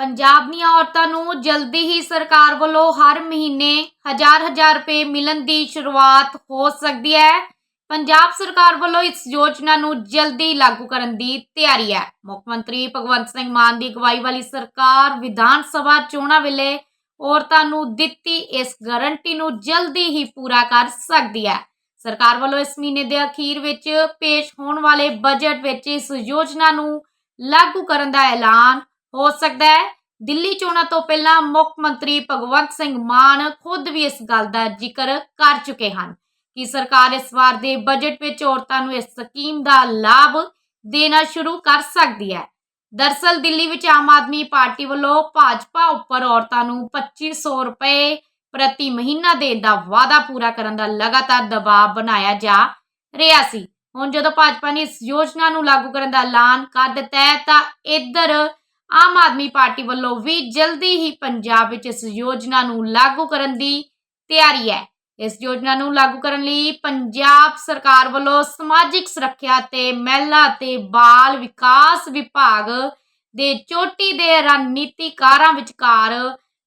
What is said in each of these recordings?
ਪੰਜਾਬ ਦੀਆਂ ਔਰਤਾਂ ਨੂੰ ਜਲਦੀ ਹੀ ਸਰਕਾਰ ਵੱਲੋਂ ਹਰ ਮਹੀਨੇ ਹਜ਼ਾਰ ਹਜ਼ਾਰ ਰੁਪਏ ਮਿਲਣ ਦੀ ਸ਼ੁਰੂਆਤ ਹੋ ਸਕਦੀ ਹੈ। ਪੰਜਾਬ ਸਰਕਾਰ ਵੱਲੋਂ ਇਸ ਯੋਜਨਾ ਨੂੰ ਜਲਦੀ ਲਾਗੂ ਕਰਨ ਦੀ ਤਿਆਰੀ ਹੈ। ਮੁੱਖ ਮੰਤਰੀ ਭਗਵੰਤ ਸਿੰਘ ਮਾਨ ਦੀ ਅਗਵਾਈ ਵਾਲੀ ਸਰਕਾਰ ਵਿਧਾਨ ਸਭਾ ਚੋਣਾਂ ਵੇਲੇ ਔਰਤਾਂ ਨੂੰ ਦਿੱਤੀ ਇਸ ਗਾਰੰਟੀ ਨੂੰ ਜਲਦੀ ਹੀ ਪੂਰਾ ਕਰ ਸਕਦੀ ਹੈ। ਸਰਕਾਰ ਵੱਲੋਂ ਇਸ ਮਹੀਨੇ ਦੇ ਅਖੀਰ ਵਿੱਚ ਪੇਸ਼ ਹੋਣ ਵਾਲੇ ਬਜਟ ਵਿੱਚ ਇਸ ਯੋਜਨਾ ਨੂੰ ਲਾਗੂ ਕਰਨ ਦਾ ਐਲਾਨ ਹੋ ਸਕਦਾ ਹੈ। ਦਿੱਲੀ ਚੋਣਾਂ ਤੋਂ ਪਹਿਲਾਂ ਮੁੱਖ ਮੰਤਰੀ ਭਗਵੰਤ ਸਿੰਘ ਮਾਨ ਖੁਦ ਵੀ ਇਸ ਗੱਲ ਦਾ ਜ਼ਿਕਰ ਕਰ ਚੁੱਕੇ ਹਨ ਕਿ ਸਰਕਾਰ ਇਸ ਵਾਰ ਦੇ ਬਜਟ ਵਿੱਚ ਔਰਤਾਂ ਨੂੰ ਇਸ ਸਕੀਮ ਦਾ ਲਾਭ ਦੇਣਾ ਸ਼ੁਰੂ ਕਰ ਸਕਦੀ ਹੈ। ਦਰਸਲ ਦਿੱਲੀ ਵਿੱਚ ਆਮ ਆਦਮੀ ਪਾਰਟੀ ਵੱਲੋਂ ਭਾਜਪਾ ਉੱਪਰ ਔਰਤਾਂ ਨੂੰ 2500 ਰੁਪਏ ਪ੍ਰਤੀ ਮਹੀਨਾ ਦੇਣ ਦਾ ਵਾਅਦਾ ਪੂਰਾ ਕਰਨ ਦਾ ਲਗਾਤਾਰ ਦਬਾਅ ਬਣਾਇਆ ਜਾ ਰਿਹਾ ਸੀ। ਹੁਣ ਜਦੋਂ ਭਾਜਪਾ ਨੇ ਇਸ ਯੋਜਨਾ ਨੂੰ ਲਾਗੂ ਕਰਨ ਦਾ ਐਲਾਨ ਕਰ ਦਿੱਤਾ ਹੈ ਤਾਂ ਇੱਧਰ ਆਮ ਆਦਮੀ ਪਾਰਟੀ ਵੱਲੋਂ ਵੀ ਜਲਦੀ ਹੀ ਪੰਜਾਬ ਵਿੱਚ ਇਸ ਯੋਜਨਾ ਨੂੰ ਲਾਗੂ ਕਰਨ ਦੀ ਤਿਆਰੀ ਹੈ। ਇਸ ਯੋਜਨਾ ਨੂੰ ਲਾਗੂ ਕਰਨ ਲਈ ਪੰਜਾਬ ਸਰਕਾਰ ਵੱਲੋਂ ਸਮਾਜਿਕ ਸੁਰੱਖਿਆ ਤੇ ਮਹਿਲਾ ਤੇ ਬਾਲ ਵਿਕਾਸ ਵਿਭਾਗ ਦੇ ਚੋਟੀ ਦੇ ਰਣਨੀਤੀਕਾਰਾਂ ਵਿਚਕਾਰ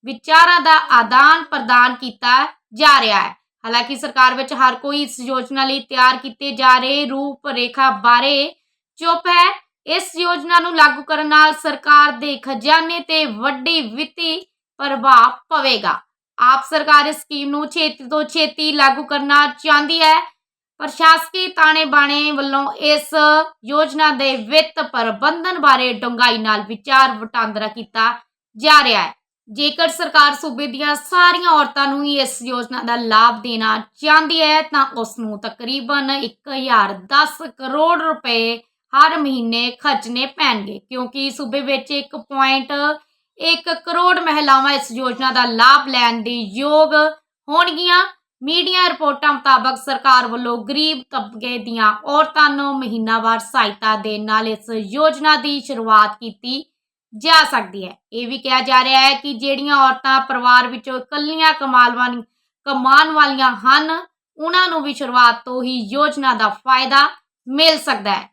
ਵਿਚਾਰਾਂ ਦਾ ਆਦਾਨ ਪ੍ਰਦਾਨ ਕੀਤਾ ਜਾ ਰਿਹਾ ਹੈ। ਹਾਲਾਂਕਿ ਸਰਕਾਰ ਵਿੱਚ ਹਰ ਕੋਈ ਇਸ ਯੋਜਨਾ ਲਈ ਤਿਆਰ ਕੀਤੇ ਜਾ ਰਹੇ ਰੂਪ ਰੇਖਾ ਬਾਰੇ ਚੁੱਪ ਹੈ। ਇਸ ਯੋਜਨਾ ਨੂੰ ਲਾਗੂ ਕਰਨ ਨਾਲ ਸਰਕਾਰ ਦੇ ਖਜ਼ਾਨੇ ਤੇ ਵੱਡੀ ਵਿੱਤੀ ਪ੍ਰਭਾਵ ਪਵੇਗਾ। ਆਪ ਸਰਕਾਰ ਇਸ ਸਕੀਮ ਨੂੰ ਛੇਤੀ ਤੋਂ ਛੇਤੀ ਲਾਗੂ ਕਰਨਾ ਚਾਹੁੰਦੀ ਹੈ। ਪ੍ਰਸ਼ਾਸਕੀ ਤਾਣੇ ਬਾਣੇ ਵੱਲੋਂ ਇਸ ਯੋਜਨਾ ਦੇ ਵਿੱਤ ਪ੍ਰਬੰਧਨ ਬਾਰੇ ਡੂੰਘਾਈ ਨਾਲ ਵਿਚਾਰ ਵਟਾਂਦਰਾ ਕੀਤਾ ਜਾ ਰਿਹਾ ਹੈ। ਜੇਕਰ ਸਰਕਾਰ ਸੂਬੇ ਦੀਆਂ ਸਾਰੀਆਂ ਔਰਤਾਂ ਨੂੰ ਹੀ ਇਸ ਯੋਜਨਾ ਦਾ ਲਾਭ ਦੇਣਾ ਚਾਹੁੰਦੀ ਹੈ, ਤਾਂ ਉਸ ਨੂੰ ਤਕਰੀਬਨ 1010 ਕਰੋੜ ਰੁਪਏ ਹਰ ਮਹੀਨੇ ਖਰਚਣੇ ਪੈਣਗੇ, ਕਿਉਂਕਿ ਸੂਬੇ ਵਿੱਚ 1.1 ਕਰੋੜ ਮਹਿਲਾਵਾਂ ਇਸ ਯੋਜਨਾ ਦਾ ਲਾਭ ਲੈਣ ਦੇ ਯੋਗ ਹੋਣਗੀਆਂ। ਮੀਡੀਆ ਰਿਪੋਰਟਾਂ ਮੁਤਾਬਕ ਸਰਕਾਰ ਵੱਲੋਂ ਗਰੀਬ ਤਬਕੇ ਦੀਆਂ ਔਰਤਾਂ ਨੂੰ ਮਹੀਨਾਵਾਰ ਸਹਾਇਤਾ ਦੇਣ ਨਾਲ ਇਸ ਯੋਜਨਾ ਦੀ ਸ਼ੁਰੂਆਤ ਕੀਤੀ ਜਾ ਸਕਦੀ ਹੈ। ਇਹ ਵੀ ਕਿਹਾ ਜਾ ਰਿਹਾ ਹੈ ਕਿ ਜਿਹੜੀਆਂ ਔਰਤਾਂ ਪਰਿਵਾਰ ਵਿੱਚੋਂ ਇਕੱਲੀਆਂ ਕਮਾਲ ਵਾਲੀ ਕਮਾਉਣ ਵਾਲੀਆਂ ਹਨ, ਉਹਨਾਂ ਨੂੰ ਵੀ ਸ਼ੁਰੂਆਤ ਤੋਂ ਹੀ ਯੋਜਨਾ ਦਾ ਫਾਇਦਾ ਮਿਲ ਸਕਦਾ ਹੈ।